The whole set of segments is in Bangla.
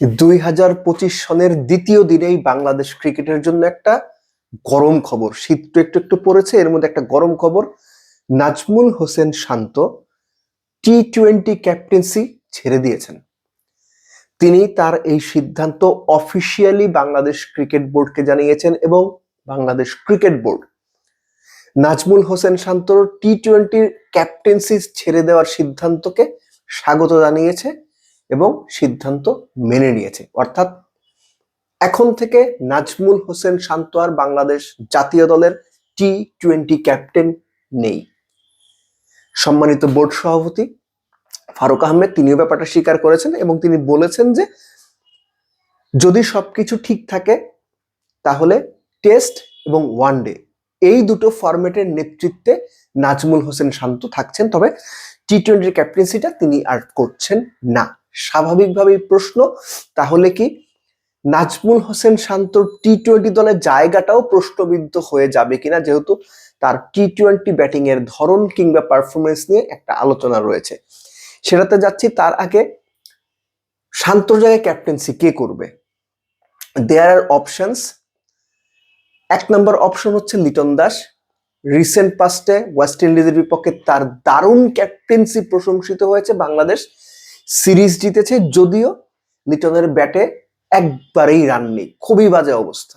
দুই হাজার পঁচিশ সনের দ্বিতীয় দিনেই বাংলাদেশ ক্রিকেটের জন্য একটা গরম খবর। শীত তো একটু একটু পড়েছে, এর মধ্যে একটা গরম খবর। Najmul Hossain Shanto T twenty captaincy ছেড়ে দিয়েছেন। তিনি তার এই সিদ্ধান্ত অফিসিয়ালি বাংলাদেশ ক্রিকেট বোর্ডকে জানিয়েছেন এবং বাংলাদেশ ক্রিকেট বোর্ড। নাজমুল হোসেন শান্তর টি টোয়েন্টির ক্যাপ্টেন্সি ছেড়ে দেওয়ার সিদ্ধান্তকে স্বাগত জানিয়েছে এবং সিদ্ধান্ত মেনে নিয়েছে। অর্থাৎ এখন থেকে নাজমুল হোসেন শান্ত আর বাংলাদেশ জাতীয় দলের টি টোয়েন্টি ক্যাপ্টেন নেই। সম্মানিত বোর্ড সভাপতি ফারুক আহমেদ, তিনিও ব্যাপারটা স্বীকার করেছেন এবং তিনি বলেছেন যে, যদি সবকিছু ঠিক থাকে, তাহলে টেস্ট এবং ওয়ানডে এই দুটো ফরম্যাটের নেতৃত্বে নাজমুল হোসেন শান্ত থাকছেন, তবে টি টোয়েন্টির ক্যাপ্টেন্সিটা তিনি আর করছেন না। স্বাভাবিকভাবেই প্রশ্ন, তাহলে কি নাজমুল হোসেন শান্তর টি টোয়েন্টি দলের জায়গাটাও প্রশ্নবিদ্ধ হয়ে যাবে কিনা? যেহেতু তার টি টোয়েন্টি ব্যাটিং এর ধরন কিংবা পারফরমেন্স নিয়ে একটা আলোচনা রয়েছে। সেটাতে যাচ্ছি, তার আগে শান্তর জায়গায় ক্যাপ্টেন্সি কে করবে? দেয়ার আর অপশনস এক নম্বর অপশন হচ্ছে লিটন দাস। রিসেন্ট পাস্টে ওয়েস্ট ইন্ডিজের বিপক্ষে তার দারুণ ক্যাপ্টেন্সি প্রশংসিত হয়েছে বাংলাদেশ। সিরিজ জিতেছে যদিও লিটনের ব্যাটে একবারেই রান নেই। খুবই বাজে অবস্থা।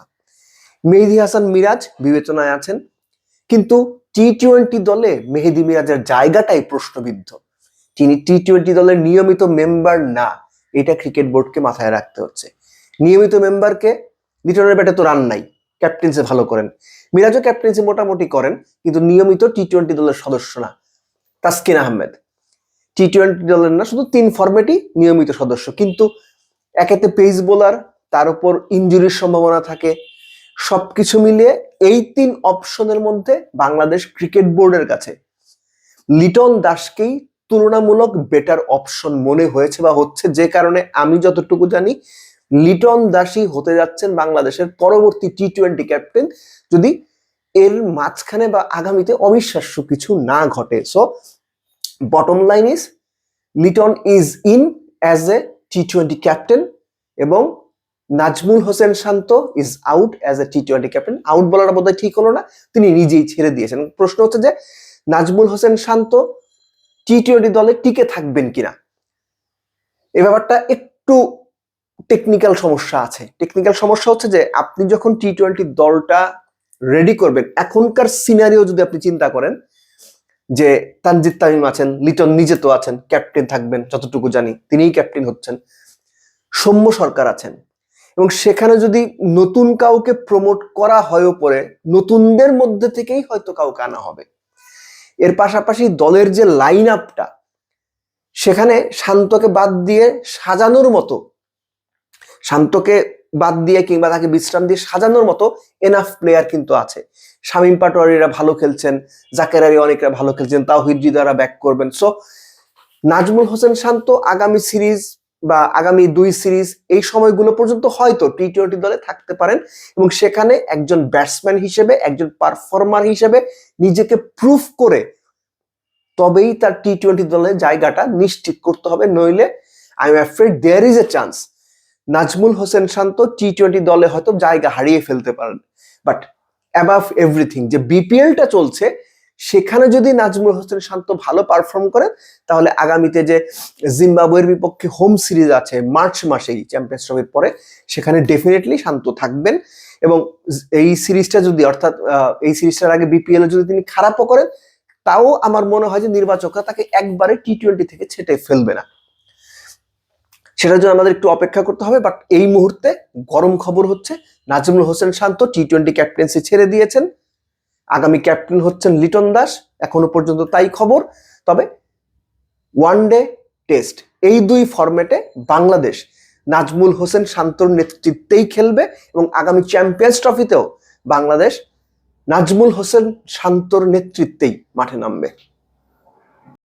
মেহেদি হাসান মিরাজ বিবেচনায় আছেন, কিন্তু টি টোয়েন্টি দলে মেহেদি মিরাজের জায়গাটাই প্রশ্নবিদ্ধ। তিনি টি টোয়েন্টি দলের নিয়মিত মেম্বার না, এটা ক্রিকেট বোর্ডকে মাথায় রাখতে হচ্ছে। নিয়মিত মেম্বারকে লিটনের ব্যাটে তো রান নাই, ক্যাপ্টেন্সি ভালো করেন। মিরাজও ক্যাপ্টেন্সি মোটামুটি করেন, কিন্তু নিয়মিত টি টোয়েন্টি দলের সদস্য না। তাসকিন আহমেদ টি টোয়েন্টি দলের না, শুধু তিন ফরম্যাটই নিয়মিত সদস্য। কিন্তু একেতে পেস বোলার তার উপর ইঞ্জুরির সম্ভাবনা থাকে। সবকিছু মিলিয়ে এই তিন অপশনের মধ্যে বাংলাদেশ ক্রিকেট বোর্ডের কাছে লিটন দাসকেই তুলনামূলক বেটার অপশন মনে হয়েছে বা হচ্ছে যে কারণে আমি যতটুকু জানি, লিটন দাসই হতে যাচ্ছেন বাংলাদেশের পরবর্তী টি টোয়েন্টি ক্যাপ্টেন যদি এর মাঝখানে বা আগামীতে অবিশ্বাস্য কিছু না ঘটে। So bottom line is Liton is in as a T twenty captain এবং Najmul Hossain Shanto is out as a T twenty captain out বলাটা বোধহয় ঠিক হলো না, তিনি নিজেই ছেড়ে দিয়েছেন। প্রশ্ন হচ্ছে যে, নাজমুল হোসেন শান্ত টি টোয়েন্টি দলে টিকে থাকবেন কিনা? এ ব্যাপারটা একটু টেকনিক্যাল সমস্যা আছে। টেকনিক্যাল সমস্যা হচ্ছে যে, আপনি যখন টি টোয়েন্টি দলটা রেডি করবেন, এখনকার সিনারিও যদি আপনি চিন্তা করেন যে তানজিদ তামিম আছেন, লিটন নিজে তো আছেন, ক্যাপ্টেন থাকবেন, যতটুকু জানি তিনিই ক্যাপ্টেন হচ্ছেন। সৌম্য সরকার আছেন। এবং সেখানে যদি নতুন কাউকে প্রমোট করা হয় পরে নতুনদের মধ্যে থেকেই হয়তো কাউকে আনা হবে। এর পাশাপাশি দলের যে লাইন আপটা সেখানে শান্তকে বাদ দিয়ে সাজানোর মতো, শান্তকে বাদ দিয়ে কিংবা তাকে বিশ্রাম দিয়ে সাজানোর মতো এনাফ প্লেয়ার কিন্তু আছে। শামীম পাটোয়ারিরা ভালো খেলছেন, জাকের আলী অনেকরা ভালো খেলছেন তাও হিদ্রিদারা ব্যাক করবেন। সো নাজমুল হোসেন শান্ত আগামী সিরিজ বা আগামী দুই সিরিজ এই সময়গুলো পর্যন্ত হয়তো টি টোয়েন্টি দলে থাকতে পারেন এবং সেখানে একজন ব্যাটসম্যান হিসেবে, একজন পারফর্মার হিসেবে নিজেকে প্রুফ করে তবেই তার টি টোয়েন্টি দলে জায়গাটা নিশ্চিত করতে হবে। নইলে I'm afraid there is a chance Najmul Hossain Shanto T twenty দলে হয়তো জায়গা হারিয়ে ফেলতে পারেন। বাট অ্যাবাভ এভরিথিং যে বিপিএলটা চলছে, সেখানে যদি নাজমুল হোসেন শান্ত ভালো পারফর্ম করেন, তাহলে আগামীতে যে জিম্বাবুয়ের বিপক্ষে হোম সিরিজ আছে, মার্চ মাসেই চ্যাম্পিয়ন্স ট্রফির পরে, সেখানে ডেফিনেটলি শান্ত থাকবেন। এবং এই সিরিজটা যদি, অর্থাৎ এই সিরিজটার আগে বিপিএল যদি তিনি খারাপও করেন, তাও আমার মনে হয় যে নির্বাচকরা তাকে একবারে টি টোয়েন্টি থেকে ছেটে ফেলবে না। সেটার জন্য আমাদের একটু অপেক্ষা করতে হবে বাট এই মুহূর্তে গরম খবর হচ্ছে Najmul Hossain Shanto T twenty captaincy ছেড়ে দিয়েছেন। আগামী ক্যাপ্টেন হচ্ছেন লিটন দাস। এখনও পর্যন্ত তাই খবর। তবে ওয়ান ডে টেস্ট এই দুই ফরম্যাটে বাংলাদেশ নাজমুল হোসেন শান্তর নেতৃত্বেই খেলবে এবং আগামী চ্যাম্পিয়ন্স ট্রফিতেও বাংলাদেশ নাজমুল হোসেন শান্তর নেতৃত্বেই মাঠে নামবে।